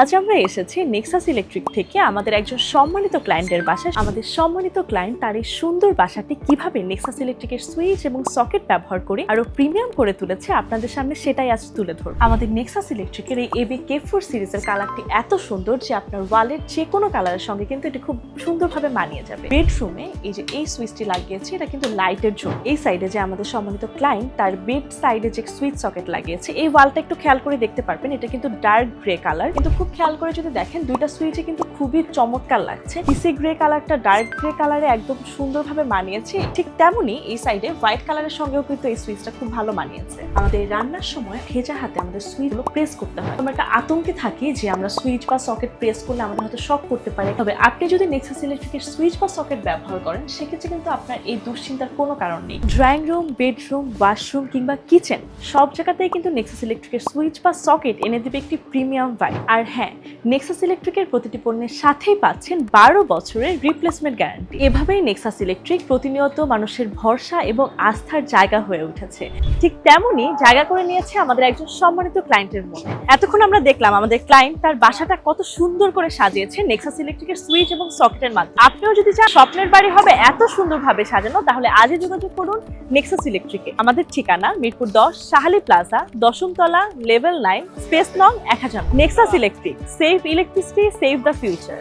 আজ আমরা এসেছি নেক্সাস ইলেকট্রিক থেকে আমাদের একজন সম্মানিত ক্লায়েন্টের বাসায়। আমাদের সম্মানিত ক্লায়েন্ট তার এই সুন্দর বাসাটি কীভাবে নেক্সাস ইলেকট্রিকের সুইচ এবং সকেট ব্যবহার করে আরও প্রিমিয়াম করে তুলেছে আপনাদের সামনে সেটাই আজ তুলে ধরব। আমাদের নেক্সাস ইলেকট্রিকের এই এবি কে ফোর সিরিজের কালারটি এত সুন্দর যে আপনার ওয়ালের যে কোনো কালারের সঙ্গে কিন্তু এটি খুব সুন্দরভাবে মানিয়ে যাবে। বেডরুমে এই যে এই সুইচটি লাগিয়েছে, এটা কিন্তু লাইটের জন্য। এই সাইডে যে আমাদের সম্মানিত ক্লায়েন্ট তার বেড সাইডে যে সুইচ সকেট লাগিয়েছে, এই ওয়ালটা একটু খেয়াল করে দেখতে পারবেন, এটা কিন্তু ডার্ক গ্রে কালার কিন্তু খুব খেয়াল করে যদি দেখেন, দুইটা সুইচে কিন্তু খুবই চমৎকার লাগছে। পিসি গ্রে কালারটা ডার্ক গ্রে কালারে একদম সুন্দরভাবে মানিয়েছে। ঠিক তেমনই এই সাইডে হোয়াইট কালারের সঙ্গেও কিন্তু এই সুইচটা খুব ভালো মানিয়েছে। আমাদের রান্নার সময় ভেজা হাতে আমাদের সুইচগুলো প্রেস করতে হয়। আমরা একটা আতঙ্কে থাকি যে আমরা সুইচ বা সকেট প্রেস করলে আমাদের হয়তো শক করতে পারে। তবে আপনি যদি নেক্সাস ইলেকট্রিকের সুইচ বা সকেট ব্যবহার করেন, সেক্ষেত্রে কিন্তু আপনার এই দুশ্চিন্তার কোনো কারণ নেই। ড্রয়িং রুম বেডরুম ওয়াশরুম কিংবা কিচেন সব জায়গাতেই কিন্তু নেক্সাস ইলেকট্রিকের সুইচ বা সকেট এনে দেবে একটি প্রিমিয়াম ভাইব আর হ্যাঁ নেক্সাস ইলেকট্রিকের প্রতিটি পণ্যের সাথেই পাচ্ছেন বারো বছরের রিপ্লেসমেন্ট গ্যারান্টি এভাবেই নেক্সাস ইলেকট্রিক প্রতিনিয়ত মানুষের ভরসা এবং আস্থার জায়গা হয়ে উঠেছে। ঠিক তেমনই জায়গা করে নিয়েছে আমাদের একজন সম্মানিত ক্লায়েন্টের মনে। এতক্ষণ আমরা দেখলাম আমাদের ক্লায়েন্ট তার বাসাটা কত সুন্দর করে সাজিয়েছে নেক্সাস ইলেকট্রিকের সুইচ এবং সকেটের মাধ্যমে। আপনিও যদি চান স্বপ্নের বাড়ি হবে এত সুন্দরভাবে সাজানো, তাহলে আজই যোগাযোগ করুন নেক্সাস ইলেকট্রিকে আমাদের ঠিকানা মিরপুর দশ সাহালি প্লাজা দশমতলা লেভেল নাইন স্পেস নং, এক হাজার Nexus electric Save electricity, save the future.